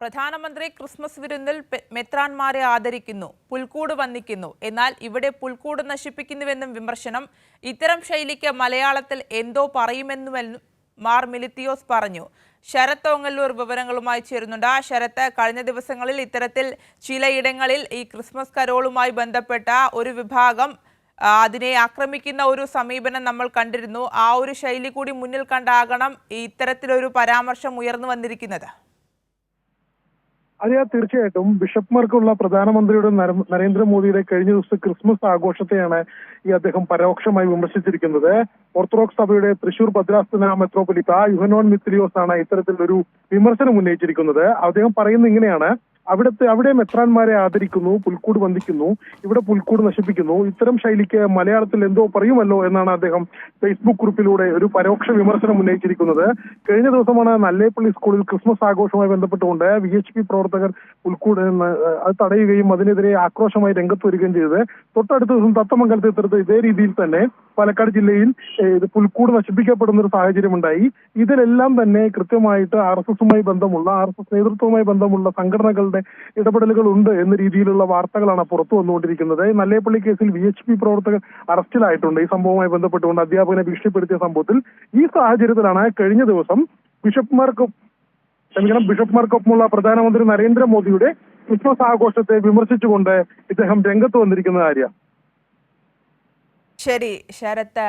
പ്രധാനമന്ത്രി ക്രിസ്മസ് വിരുന്നിൽ മെത്രാന്മാരെ ആദരിക്കുന്നു പുൽക്കൂട് വന്നിക്കുന്നു എന്നാൽ ഇവിടെ പുൽക്കൂട് നശിപ്പിക്കുന്നുവെന്നും വിമർശനം. ഇത്തരം ശൈലിക്ക് മലയാളത്തിൽ എന്തോ പറയുമെന്നുമെന്നും മാർ മിലിത്തിയോസ് പറഞ്ഞു. ശരത് ഓങ്ങല്ലൂർ വിവരങ്ങളുമായി ചേരുന്നുണ്ട്. ആ ശരത്ത് കഴിഞ്ഞ ദിവസങ്ങളിൽ ഇത്തരത്തിൽ ചിലയിടങ്ങളിൽ ഈ ക്രിസ്മസ് കരോളുമായി ബന്ധപ്പെട്ട ഒരു വിഭാഗം അതിനെ ആക്രമിക്കുന്ന ഒരു സമീപനം നമ്മൾ കണ്ടിരുന്നു. ആ ഒരു ശൈലി കൂടി മുന്നിൽ കണ്ടാകണം ഇത്തരത്തിലൊരു പരാമർശം ഉയർന്നു വന്നിരിക്കുന്നത്. അതെ തീർച്ചയായിട്ടും ബിഷപ്പ്മാർക്കുള്ള പ്രധാനമന്ത്രിയുടെ നര- നരേന്ദ്രമോദിയുടെ കഴിഞ്ഞ ദിവസത്തെ ക്രിസ്മസ് ആഘോഷത്തെയാണ് ഈ അദ്ദേഹം പരോക്ഷമായി വിമർശിച്ചിരിക്കുന്നത്. ഓർത്തഡോക്സ് സഭയുടെ തൃശൂർ ഭദ്രാസ്തന മെത്രോപൊലിത്ത യുഹനോൻ മിത്രിയോസ് ആണ് ഇത്തരത്തിലൊരു വിമർശനം ഉന്നയിച്ചിരിക്കുന്നത്. അദ്ദേഹം പറയുന്നത് ഇങ്ങനെയാണ്. അവിടുത്തെ അവിടെ മെത്രാന്മാരെ ആദരിക്കുന്നു പുൽക്കൂട് വന്ദിക്കുന്നു ഇവിടെ പുൽക്കൂട് നശിപ്പിക്കുന്നു. ഇത്തരം ശൈലിക്ക് മലയാളത്തിൽ എന്തോ പറയുമല്ലോ എന്നാണ് അദ്ദേഹം ഫേസ്ബുക്ക് കുറിപ്പിലൂടെ ഒരു പരോക്ഷ വിമർശനം ഉന്നയിച്ചിരിക്കുന്നത്. കഴിഞ്ഞ ദിവസമാണ് നല്ലേപ്പള്ളി സ്കൂളിൽ ക്രിസ്മസ് ആഘോഷവുമായി ബന്ധപ്പെട്ടുകൊണ്ട് വി എച്ച് പി പ്രവർത്തകർ പുൽക്കൂട് അത് തടയുകയും അതിനെതിരെ ആക്രോശമായി രംഗത്ത് വരികയും ചെയ്തത്. തൊട്ടടുത്ത ദിവസം തത്തമംഗലത്തെ ഇത്തരത്തിൽ ഇതേ രീതിയിൽ തന്നെ പാലക്കാട് ജില്ലയിൽ ഇത് പുൽക്കൂട് നശിപ്പിക്കപ്പെടുന്ന ഒരു സാഹചര്യം ഉണ്ടായി ഇതിലെല്ലാം തന്നെ കൃത്യമായിട്ട് ആർ എസ് എസുമായി ബന്ധമുള്ള ആർ എസ് എസ് നേതൃത്വവുമായി ബന്ധമുള്ള സംഘടനകളുടെ ഇടപെടലുകൾ ഉണ്ട് എന്ന രീതിയിലുള്ള വാർത്തകളാണ് പുറത്തു വന്നുകൊണ്ടിരിക്കുന്നത്. നല്ലേപ്പള്ളി കേസിൽ വി എച്ച് പി പ്രവർത്തകർ അറസ്റ്റിലായിട്ടുണ്ട്. ഈ സംഭവവുമായി ബന്ധപ്പെട്ടുകൊണ്ട് അധ്യാപകനെ ഭീഷണിപ്പെടുത്തിയ സംഭവത്തിൽ ഈ സാഹചര്യത്തിലാണ് കഴിഞ്ഞ ദിവസം ബിഷപ്പ്മാർക്കും ക്ഷമിക്കണം ബിഷപ്പ്മാർക്കൊപ്പമുള്ള പ്രധാനമന്ത്രി നരേന്ദ്രമോദിയുടെ ക്രിസ്മസ് ആഘോഷത്തെ വിമർശിച്ചുകൊണ്ട് ഇദ്ദേഹം രംഗത്ത് വന്നിരിക്കുന്ന കാര്യം. ശരി ശരത്ത്